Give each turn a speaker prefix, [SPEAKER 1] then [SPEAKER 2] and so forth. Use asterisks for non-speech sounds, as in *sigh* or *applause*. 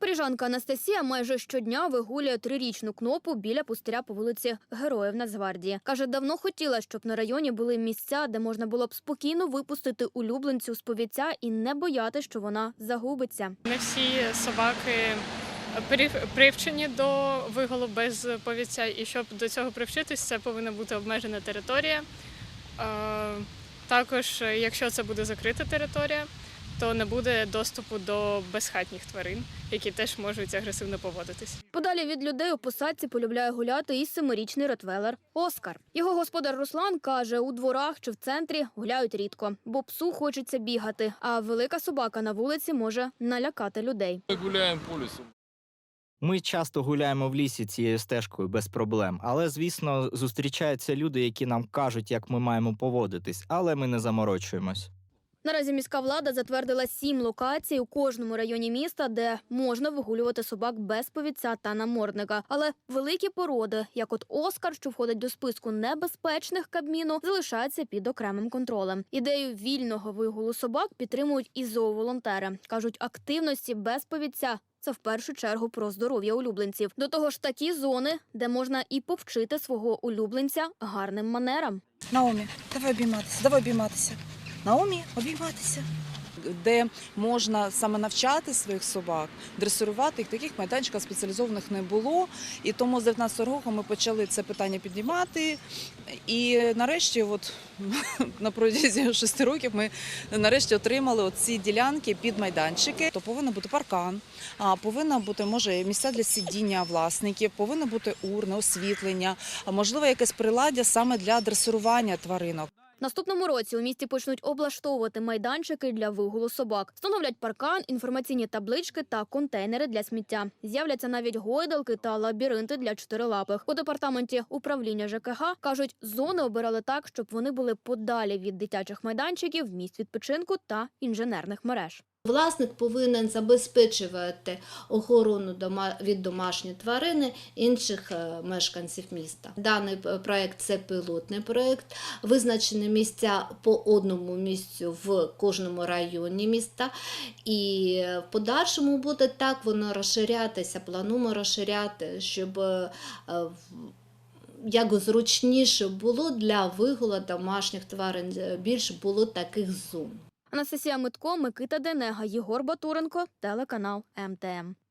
[SPEAKER 1] Запоріжанка Анастасія майже щодня вигулює трирічну кнопу біля пустиря по вулиці Героїв Нацгвардії. Каже, давно хотіла, щоб на районі були місця, де можна було б спокійно випустити улюбленцю з повіця і не бояти, що вона загубиться.
[SPEAKER 2] Не всі собаки прив- привчені до виголу без повіця, і щоб до цього привчитись, це повинна бути обмежена територія. Е, Також, якщо це буде закрита територія, то не буде доступу до безхатніх тварин, які теж можуть агресивно поводитись.
[SPEAKER 1] Подалі від людей у посадці полюбляє гуляти і семирічний ротвелер Оскар. Його господар Руслан каже, у дворах чи в центрі гуляють рідко, бо псу хочеться бігати. А велика собака на вулиці може налякати людей.
[SPEAKER 3] Мы гуляем по лесу.
[SPEAKER 4] Ми часто гуляємо в лісі цією стежкою без проблем, але звісно зустрічаються люди, які нам кажуть, як ми маємо поводитись, але ми не заморочуємось.
[SPEAKER 1] Наразі міська влада затвердила сім локацій у кожному районі міста, де можна вигулювати собак без повіця та намордника. Але великі породи, як от Оскар, що входить до списку небезпечних кабміну, залишаються під окремим контролем. Ідею вільного вигулу собак підтримують і зооволонтери. кажуть, активності без повіця. Це в першу чергу про здоров'я улюбленців. До того ж, такі зони, де можна і повчити свого улюбленця гарним манерам.
[SPEAKER 5] Наомі, давай обійматися, давай обійматися. Наомі, обійматися. Де можна саме навчати своїх собак, дресирувати їх, таких майданчиків спеціалізованих не було. І тому з 19 року ми почали це питання піднімати. І нарешті, от *laughs* на протязі 6 років, ми нарешті отримали оці ділянки під майданчики. То повинен бути паркан, повинна бути може місця для сидіння власників, повинно бути урна, освітлення, можливо якесь приладдя саме для дресирування тваринок.
[SPEAKER 1] Наступному році у місті почнуть облаштовувати майданчики для вигулу собак. Встановлять паркан, інформаційні таблички та контейнери для сміття. З'являться навіть гойдалки та лабіринти для чотирилапих. У департаменті управління ЖКГ кажуть, зони обирали так, щоб вони були подалі від дитячих майданчиків, місць відпочинку та інженерних мереж.
[SPEAKER 6] Власник повинен забезпечувати охорону від домашньої тварини інших е, мешканців міста. Даний е, проект це пілотний проект. Визначені місця по одному місцю в кожному районі міста. І е, в подальшому буде так воно розширятися. Плануємо розширяти, щоб як зручніше було для вигула домашніх тварин, більше було таких зон.
[SPEAKER 1] Анастасія Митко, Микита Денега, Єгор Батуренко, телеканал МТМ.